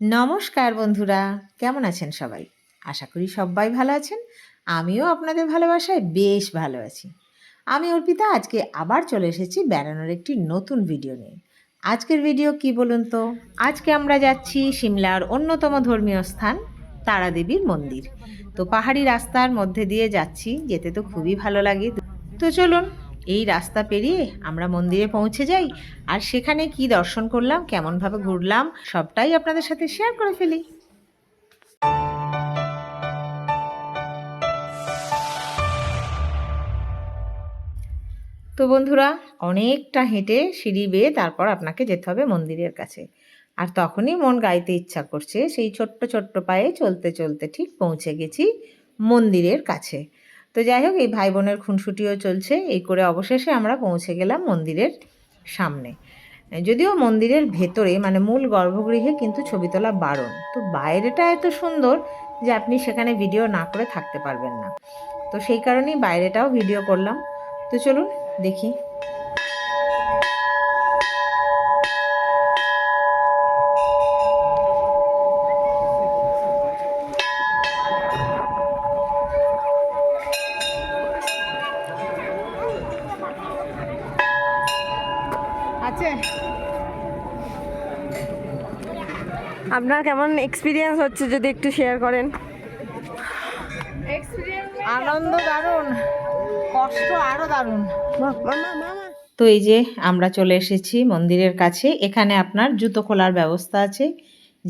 নমস্কার বন্ধুরা, কেমন আছেন সবাই? আশা করি সবাই ভালো আছেন। আমিও আপনাদের ভালোবাসায় বেশ ভালো আছি। আমি অর্পিতা, আজকে আবার চলে এসেছি বেড়ানোর একটি নতুন ভিডিও নিয়ে। আজকের ভিডিও কি বলুন তো? আজকে আমরা যাচ্ছি সিমলার অন্যতম ধর্মীয় স্থান, তারাদেবীর মন্দির। তো পাহাড়ি রাস্তার মধ্যে দিয়ে যাচ্ছি, যেতে তো খুবই ভালো লাগে। তো চলুন এই রাস্তা পেরিয়ে আমরা মন্দিরে পৌঁছে যাই। আর সেখানে কি দর্শন করলাম, কেমনভাবে ঘুরলাম, সবটাই আপনাদের সাথে শেয়ার করে ফেলি। তো বন্ধুরা, অনেকটা হেঁটে সিঁড়ি বেয়ে তারপর আপনাকে যেতে হবে মন্দিরের কাছে। আর তখনই মন গাইতে ইচ্ছা করছে, সেই ছোট্ট ছোট্ট পায়ে চলতে চলতে ঠিক পৌঁছে গেছি মন্দিরের কাছে। তো যাই হোক, এই ভাই বোনের খুনসুটিও চলছে। এই করে অবশেষে আমরা পৌঁছে গেলাম মন্দিরের সামনে। যদিও মন্দিরের ভেতরে মানে মূল গর্ভগৃহে কিন্তু ছবি তোলা বারণ। তো বাইরেটা এত সুন্দর যে আপনি সেখানে ভিডিও না করে থাকতে পারবেন না। তো সেই কারণেই বাইরেটাও ভিডিও করলাম। তো চলুন, দেখি আছে আপনার কেমন এক্সপিরিয়েন্স হচ্ছে যদি একটু শেয়ার করেন? আনন্দ দারুণ কষ্ট আরও দারুণ। তো এই যে আমরা চলে এসেছি মন্দিরের কাছে এখানে আপনার জুতো খোলার ব্যবস্থা আছে।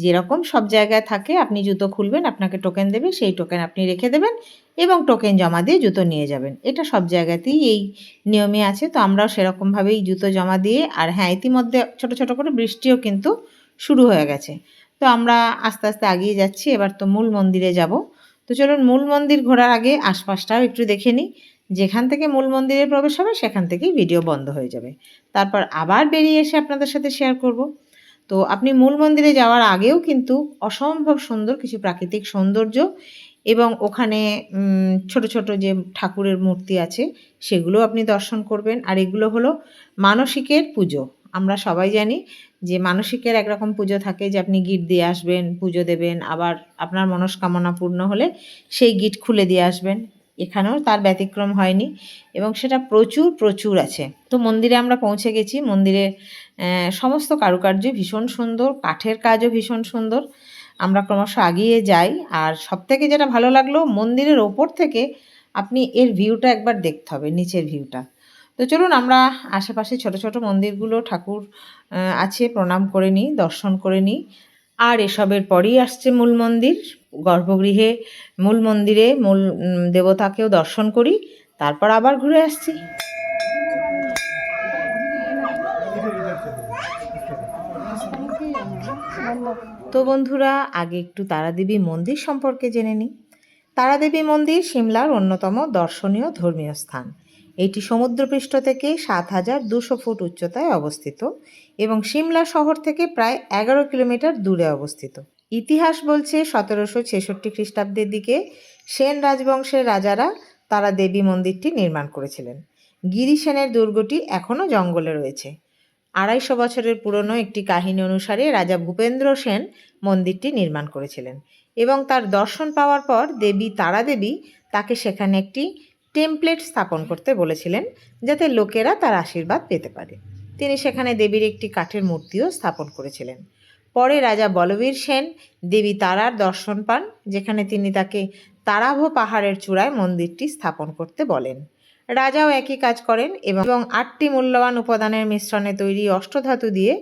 যেরকম সব জায়গায় থাকে, আপনি জুতো খুলবেন, আপনাকে টোকেন দেবে, সেই টোকেন আপনি রেখে দেবেন এবং টোকেন জমা দিয়ে জুতো নিয়ে যাবেন। এটা সব জায়গাতেই এই নিয়মে আছে, তো আমরাও সেরকমভাবেই জুতো জমা দিয়ে, আর হ্যাঁ ইতিমধ্যে ছোট ছোট করে বৃষ্টিও কিন্তু শুরু হয়ে গেছে। তো আমরা আস্তে আস্তে এগিয়ে যাচ্ছি, এবার তো মূল মন্দিরে যাব। তো চলুন, মূল মন্দির ঘোরার আগে আশপাশটাও একটু দেখে নিই। যেখান থেকে মূল মন্দিরে প্রবেশ হবে, সেখান থেকেই ভিডিও বন্ধ হয়ে যাবে। তারপর আবার বেরিয়ে এসে আপনাদের সাথে শেয়ার করব। তো আপনি মূল মন্দিরে যাওয়ার আগেও কিন্তু অসম্ভব সুন্দর কিছু প্রাকৃতিক সৌন্দর্য এবং ওখানে ছোট ছোট যে ঠাকুরের মূর্তি আছে সেগুলো আপনি দর্শন করবেন। আর এগুলো হলো মানসিকের পুজো। আমরা সবাই জানি যে মানসিকের একরকম পুজো থাকে যে আপনি গিট দিয়ে আসবেন, পুজো দেবেন, আবার আপনার মনস্কামনা পূর্ণ হলে সেই গিট খুলে দিয়ে আসবেন। এখানেও তার ব্যতিক্রম হয়নি এবং সেটা প্রচুর প্রচুর আছে। তো মন্দিরে আমরা পৌঁছে গেছি। মন্দিরে সমস্ত কারুকার্য ভীষণ সুন্দর, কাঠের কাজও ভীষণ সুন্দর। আমরা ক্রমশ এগিয়ে যাই আর সবথেকে যেটা ভালো লাগল, মন্দিরের ওপর থেকে আপনি এর ভিউটা একবার দেখতে হবে, নিচের ভিউটা। তো চলুন আমরা আশেপাশে ছোট ছোট মন্দিরগুলো ঠাকুর আছে, প্রণাম করে নিই, দর্শন করে নিই। আর এসবের পরেই আসছে মূল মন্দির। গর্ভগৃহে মূল মন্দিরে মূল দেবতাকেও দর্শন করি, তারপর আবার ঘুরে আসছি। তো বন্ধুরা, আগে একটু তারাদেবী মন্দির সম্পর্কে জেনে নিই। তারাদেবী মন্দির সিমলার অন্যতম দর্শনীয় ধর্মীয় স্থান। এটি সমুদ্রপৃষ্ঠ থেকে সাত হাজার দুশো ফুট উচ্চতায় অবস্থিত এবং সিমলা শহর থেকে প্রায় এগারো কিলোমিটার দূরে অবস্থিত। ইতিহাস বলছে সতেরোশো ছেষট্টি খ্রিস্টাব্দের দিকে সেন রাজবংশের রাজারা তারা দেবী মন্দিরটি নির্মাণ করেছিলেন। গিরি সেনের দুর্গটি এখনও জঙ্গলে রয়েছে। আড়াইশো বছরের পুরনো একটি কাহিনী অনুসারে রাজা ভূপেন্দ্র সেন মন্দিরটি নির্মাণ করেছিলেন এবং তার দর্শন পাওয়ার পর দেবী তারা দেবী তাকে সেখানে একটি টেমপ্লেট স্থাপন করতে বলেছিলেন যাতে লোকেরা তার আশীর্বাদ পেতে পারে। তিনি সেখানে দেবীর একটি কাঠের মূর্তিও স্থাপন করেছিলেন। পরে রাজা বলবীর সেন দেবী তারার দর্শন পান, যেখানে তিনি তাকে তারাভ পাহাড়ের চূড়ায় মন্দিরটি স্থাপন করতে বলেন। রাজাও একই কাজ করেন এবং আটটি মূল্যবান উপাদানের মিশ্রণে তৈরি অষ্টধাতু দিয়ে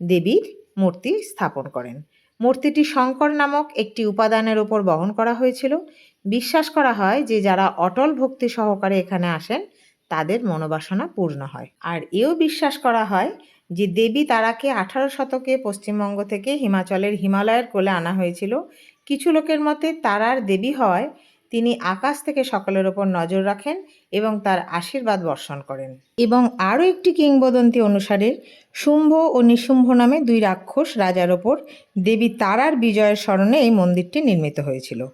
দেবীর মূর্তি স্থাপন করেন। মূর্তিটি শঙ্কর নামক একটি উপাদানের ওপর বহন করা হয়েছিল। বিশ্বাস করা হয় যে যারা অটল ভক্তি সহকারে এখানে আসেন, তাদের মনোবাসনা পূর্ণ হয়। আর এও বিশ্বাস করা হয় যে দেবী তারাকে আঠারো শতকে পশ্চিমবঙ্গ থেকে হিমাচলের হিমালয়ের কোলে আনা হয়েছিল। কিছু লোকের মতে তারার দেবী হওয়ায় তিনি আকাশ থেকে সকলের ওপর নজর রাখেন এবং তার আশীর্বাদ বর্ষণ করেন। এবং আরও একটি কিংবদন্তি অনুসারে শুম্ভ ও নিশুম্ভ নামে দুই রাক্ষস রাজার ওপর দেবী তারার বিজয়ের স্মরণে এই মন্দিরটি নির্মিত হয়েছিল।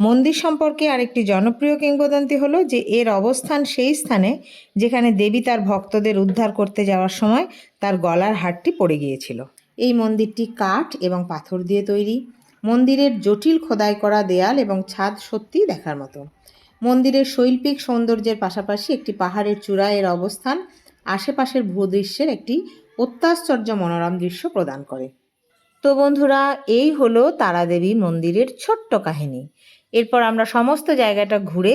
মন্দির সম্পর্কে আরেকটি জনপ্রিয় কিংবদন্তি হল যে এর অবস্থান সেই স্থানে যেখানে দেবী তার ভক্তদের উদ্ধার করতে যাওয়ার সময় তার গলার হারটি পড়ে গিয়েছিল। এই মন্দিরটি কাঠ এবং পাথর দিয়ে তৈরি। মন্দিরের জটিল খোদাই করা দেয়াল এবং ছাদ সত্যিই দেখার মতো। মন্দিরের শৈল্পিক সৌন্দর্যের পাশাপাশি একটি পাহাড়ের চূড়ায় এর অবস্থান আশেপাশের ভূদৃশ্যের একটি অত্যাশ্চর্য মনোরম দৃশ্য প্রদান করে। তো বন্ধুরা, এই হলো তারাদেবী মন্দিরের ছোট্ট কাহিনী। এরপর আমরা সমস্ত জায়গাটা ঘুরে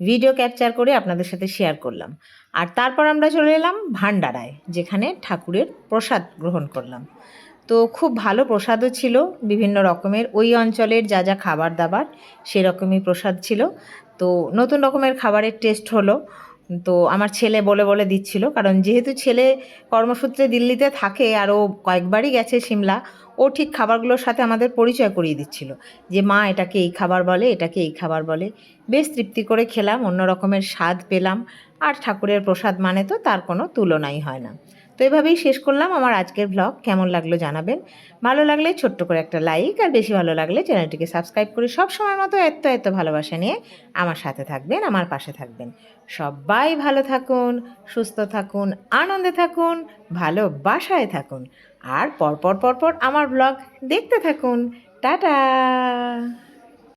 ভিডিও ক্যাপচার করে আপনাদের সাথে শেয়ার করলাম। আর তারপর আমরা চলে এলাম ভান্ডারায়, যেখানে ঠাকুরের প্রসাদ গ্রহণ করলাম। তো খুব ভালো প্রসাদও ছিল, বিভিন্ন রকমের। ওই অঞ্চলের যা যা খাবার দাবার সেরকমই প্রসাদ ছিল। তো নতুন রকমের খাবারের টেস্ট হলো। তো আমার ছেলে বলে বলে দিচ্ছিল, কারণ যেহেতু ছেলে কর্মসূত্রে দিল্লিতে থাকে, আর ও কয়েকবারই গেছে সিমলা, ও ঠিক খাবারগুলোর সাথে আমাদের পরিচয় করিয়ে দিচ্ছিল যে, মা, এটাকে এই খাবার বলে, এটাকে এই খাবার বলে। বেশ তৃপ্তি করে খেলাম, অন্য রকমের স্বাদ পেলাম। আর ঠাকুরের প্রসাদ মানে তো তার কোনো তুলনাই হয় না। এভাবেই শেষ করলাম আমার আজকের ব্লগ কেমন লাগল জানাবেন। ভালো লাগলে ছোট্ট করে একটা লাইক আর বেশি ভালো লাগলে চ্যানেলটিকে সাবস্ক্রাইব করে সব সময় মতো এত এত ভালোবাসা নিয়ে আমার সাথে থাকবেন, আমার পাশে থাকবেন। সবাই ভালো থাকুন, সুস্থ থাকুন, আনন্দে থাকুন, ভালোবাসায় থাকুন। আর পরপর পরপর আমার ব্লগ দেখতে থাকুন। টাটা!